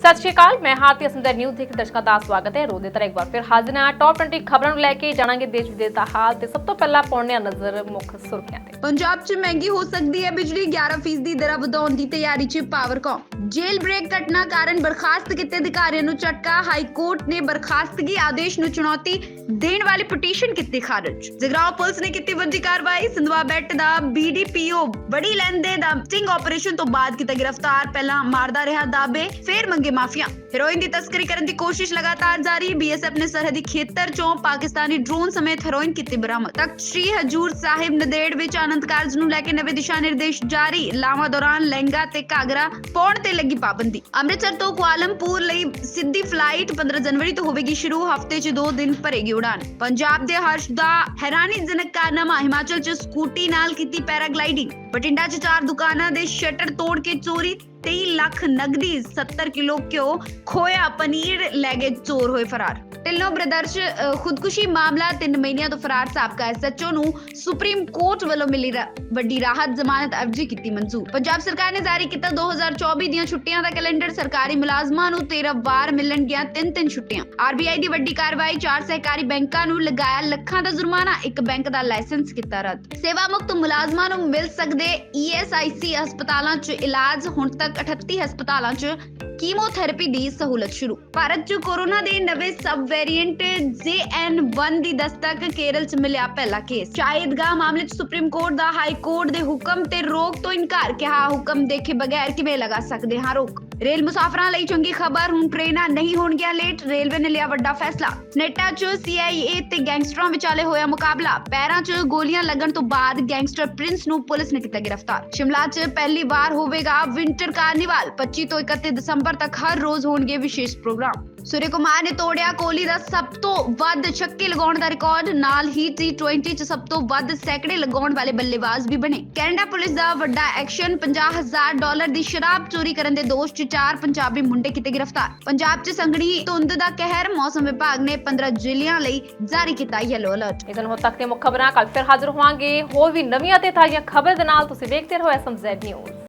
ਸਤਿ ਸ਼੍ਰੀ ਅਕਾਲ, ਮੈਂ ਹਾਰਤੀ ਅਸੰਦਰ ਨਿਊਜ਼ ਦੇਖ ਦਰਸ਼ਕਾਂ ਦਾ ਸਵਾਗਤ ਹੈ। ਰੋਜ਼ ਤਰ੍ਹਾਂ ਇੱਕ ਵਾਰ ਫਿਰ ਹਾਜ਼ਰ ਹਾਂ। ਟੌਪ 20 ਖਬਰਾਂ ਨੂੰ ਲੈ ਕੇ ਜਾਣਾਂਗੇ ਦੇਸ਼ ਵਿਦੇਸ਼ ਦਾ ਹਾਲ ਤੇ ਸਭ ਤੋਂ ਪਹਿਲਾਂ ਪਾਉਣੇ ਆ ਨਜ਼ਰ ਮੁੱਖ ਸੁਰਖੀਆਂ ਤੇ। ਪੰਜਾਬ 'ਚ ਮਹਿੰਗੀ ਹੋ ਸਕਦੀ ਹੈ ਬਿਜਲੀ। 11% ਦੀ ਦਰਾਂ ਵਧਾਉਣ ਦੀ ਤਿਆਰੀ 'ਚ ਪਾਵਰਕਾਮ ਜੇਲ ਬ੍ਰੇਕ ਘਟਨਾ ਕਾਰਨ ਬਰਖਾਸਤ ਕੀਤੇ ਅਧਿਕਾਰੀਆਂ ਨੂੰ ਝਟਕਾ। ਹਾਈ ਕੋਰਟ ਨੇ ਬਰਖਾਸਤਗੀ ਆਦੇਸ਼ ਨੂੰ ਚੁਣੌਤੀ ਦੇਣ ਵਾਲੀ ਪਟੀਸ਼ਨ ਕੀਤੀ ਖਾਰਜ। ਜਗਰਾਓ ਪੁਲਿਸ ਨੇ ਕੀਤੀ ਵੱਡੀ ਕਾਰਵਾਈ। ਸਿੰਧਵਾ ਬੈਟ ਦਾ ਬੀਡੀਪੀਓ ਬੜੀ ਲੈਂਦੇ ਦਾ ਸਟਿੰਗ ਆਪਰੇਸ਼ਨ ਤੋਂ ਬਾਅਦ ਕੀਤਾ ਗ੍ਰਿਫਤਾਰ। ਪਹਿਲਾਂ ਮਾਰਦਾ ਰਿਹਾ ਦਾਬੇ ਫੇਰ ਮੰਗੇ ਮਾਫੀਆ ਹੈਰੋਇਨ ਦੀ ਤਸਕਰੀ ਕਰਨ ਦੀ ਕੋਸ਼ਿਸ਼ ਲਗਾਤਾਰ ਜਾਰੀ ਬੀਐਸਐਫ ਨੇ ਸਰਹੱਦੀ ਖੇਤਰ ਚੋਂ ਪਾਕਿਸਤਾਨੀ ਡਰੋਨ ਸਮੇਤ ਹੈਰੋਇਨ ਕੀਤੀ ਬਰਾਮਦ ਤਖਤ ਸ੍ਰੀ ਹਜੂਰ ਸਾਹਿਬ ਨਦੇੜ ਵਿੱਚ ਆਨੰਦ ਕਾਰਜ ਨੂੰ ਲੈ ਕੇ ਨਵੇਂ ਦਿਸ਼ਾ ਨਿਰਦੇਸ਼ ਜਾਰੀ ਲਾਵਾਂ ਦੌਰਾਨ ਲਹਿੰਗਾ ਤੇ ਘਾਗਰਾ ਪਾਉਣ ਤੇ ਲੱਗੀ ਪਾਬੰਦੀ ਅੰਮ੍ਰਿਤਸਰ ਤੋਂ ਕੁਆਲਮਪੁਰ ਲਈ ਸਿੱਧੀ ਫਲਾਈਟ 15 ਜਨਵਰੀ ਤੋਂ ਹੋਵੇਗੀ ਸ਼ੁਰੂ ਹਫ਼ਤੇ 'ਚ 2 ਦਿਨ ਭਰੇਗੀ ਉਡਾਨ ਪੰਜਾਬ ਦੇ ਹਰਸ਼ ਦਾ ਹੈਰਾਨੀਜਨਕ ਕਾਰਨਾਮਾ ਹਿਮਾਚਲ 'ਚ ਸਕੂਟੀ ਨਾਲ ਕੀਤੀ ਪੈਰਾਗਲਾਈਡਿੰਗ ਬਠਿੰਡਾ 'ਚ ਚਾਰ ਦੁਕਾਨਾਂ ਦੇ ਸ਼ਟਰ ਤੋੜ ਕੇ ਚੋਰੀ 23 ਲੱਖ ਨਗਦੀ 70 ਕਿਲੋ ਘਿਓ, ਖੋਇਆ ਪਨੀਰ, ਲੈ ਕੇ ਚੋਰ ਹੋਏ ਫਰਾਰ। ਢਿੱਲੋਂ ਬ੍ਰਦਰਸ ਖੁਦਕੁਸ਼ੀ ਮਾਮਲਾ 3 ਮਹੀਨਿਆਂ ਤੋਂ ਫਰਾਰ ਸਾਬਕਾ ਐਸਐਚਓ ਨੂੰ ਸੁਪਰੀਮ ਕੋਰਟ ਵੱਲੋਂ ਮਿਲੀ ਵੱਡੀ ਰਾਹਤ, ਜ਼ਮਾਨਤ ਅਰਜ਼ੀ ਕੀਤੀ ਮਨਜ਼ੂਰ। ਪੰਜਾਬ ਸਰਕਾਰ ਨੇ ਜਾਰੀ ਕੀਤਾ 2024 ਦੀਆਂ ਛੁੱਟੀਆਂ ਦਾ ਕੈਲੰਡਰ। ਸਰਕਾਰੀ ਮੁਲਾਜ਼ਮਾਂ ਨੂੰ 13 ਵਾਰ ਮਿਲਣਗੀਆਂ ਤਿੰਨ ਤਿੰਨ ਛੁੱਟੀਆਂ। ਆਰਬੀਆਈ ਦੀ ਵੱਡੀ ਕਾਰਵਾਈ ਚਾਰ ਸਹਿਕਾਰੀ ਬੈਂਕਾਂ ਨੂੰ ਲਗਾਇਆ ਲੱਖਾਂ ਦਾ ਜੁਰਮਾਨਾ। ਇੱਕ ਬੈਂਕ ਦਾ ਲਾਇਸੈਂਸ ਕੀਤਾ ਰੱਦ। ਸੇਵਾ ਮੁਕਤ ਮੁਲਾਜ਼ਮਾਂ ਨੂੰ ਮਿਲ ਸਕਦੇ ਈਐਸਆਈਸੀ ਹਸਪਤਾਲਾਂ 'ਚ ਇਲਾਜ। ਹੁਣ ਤੱਕ 38 ਹਸਪਤਾਲਾਂ 'ਚ ਕੀਮੋਥੈਰੇਪੀ ਦੀ ਸਹੂਲਤ ਸ਼ੁਰੂ। ਭਾਰਤ 'ਚ ਕੋਰੋਨਾ ਦੇ ਨਵੇਂ ਸਬ ਵੇਰੀਐਂਟ JN1 ਦੀ ਦਸਤਕ ਕੇਰਲ 'ਚ ਮਿਲਿਆ ਪਹਿਲਾ ਕੇਸ। ਸ਼ਾਇਦਗਾ ਮਾਮਲੇ 'ਚ ਸੁਪਰੀਮ ਕੋਰਟ ਦਾ ਹਾਈ ਕੋਰਟ ਦੇ ਹੁਕਮ ਤੇ ਰੋਕ ਤੋਂ ਇਨਕਾਰ ਕਿਹਾ। ਹੁਕਮ ਦੇਖੇ ਬਗੈਰ ਕਿਵੇਂ ਲਗਾ ਸਕਦੇ ਹਾਂ ਰੋਕ? ਰੇਲ ਮੁਸਾਫਰਾਂ ਲਈ ਚੰਗੀ ਖਬਰ, ਹੁਣ ਟ੍ਰੇਨਾਂ ਨਹੀਂ ਹੋਣਗੀਆਂ ਲੇਟ, ਰੇਲਵੇ ਨੇ ਲਿਆ ਵੱਡਾ ਫੈਸਲਾ। ਨੇਟਾ 'ਚ CIA ਤੇ ਗੈਂਗਸਟਰਾਂ ਵਿਚਾਲੇ ਹੋਇਆ ਮੁਕਾਬਲਾ। ਪੈਰਾਂ 'ਚ ਗੋਲੀਆਂ ਲੱਗਣ ਤੋਂ ਬਾਅਦ ਗੈਂਗਸਟਰ ਪ੍ਰਿੰਸ ਨੂੰ ਪੁਲਿਸ ਨੇ ਕੀਤਾ ਗ੍ਰਿਫਤਾਰ। ਸ਼ਿਮਲਾ 'ਚ ਪਹਿਲੀ ਵਾਰ ਹੋਵੇਗਾ ਵਿੰਟਰ ਕਾਰਨੀਵਲ। 25 ਤੋਂ 31 ਦਸੰਬਰ ਤੱਕ ਹਰ ਰੋਜ਼ ਹੋਣਗੇ ਵਿਸ਼ੇਸ਼ ਪ੍ਰੋਗਰਾਮ। ਸੂਰਯ ਕੁਮਾਰ ਨੇ ਤੋੜਿਆ ਕੋਹਲੀ ਦਾ ਸਭ ਤੋਂ ਵੱਧ ਛੱਕੇ ਲਗਾਉਣ ਦਾ ਰਿਕਾਰਡ। ਨਾਲ ਹੀ T20 'ਚ ਸਭ ਤੋਂ ਵੱਧ ਸੈਕੜੇ ਲਗਾਉਣ ਵਾਲੇ ਬੱਲੇਬਾਜ਼ ਵੀ ਬਣੇ। ਕੈਨੇਡਾ ਪੁਲਿਸ ਦਾ ਵੱਡਾ ਐਕਸ਼ਨ 50000 ਡਾਲਰ ਦੀ ਸ਼ਰਾਬ ਚੋਰੀ ਕਰਨ ਦੇ ਦੋਸ਼ 'ਚ ਚਾਰ ਪੰਜਾਬੀ ਮੁੰਡੇ ਕੀਤੇ ਗ੍ਰਿਫਤਾਰ। ਪੰਜਾਬ 'ਚ ਸੰਘਣੀ ਧੁੰਦ ਦਾ ਕਹਿਰ, ਮੌਸਮ ਵਿਭਾਗ ਨੇ 15 ਜ਼ਿਲ੍ਹਿਆਂ ਲਈ ਜਾਰੀ ਕੀਤਾ ਯੈਲੋ ਅਲਰਟ ਇਸ ਨੂੰ ਤੱਕ ਦੀਆਂ ਮੁੱਖ ਖਬਰਾਂ ਕੱਲ ਫਿਰ ਹਾਜ਼ਰ ਹੋਵਾਂਗੇ। ਹੋਰ ਵੀ ਨਵੀਆਂ ਤੇ ਤਾਜ਼ੀਆਂ ਖਬਰ ਦੇ ਨਾਲ ਤੁਸੀਂ ਵੇਖਦੇ ਰਹੋ ਐਸਐਮਜ਼ੈਡ ਨਿਊਜ਼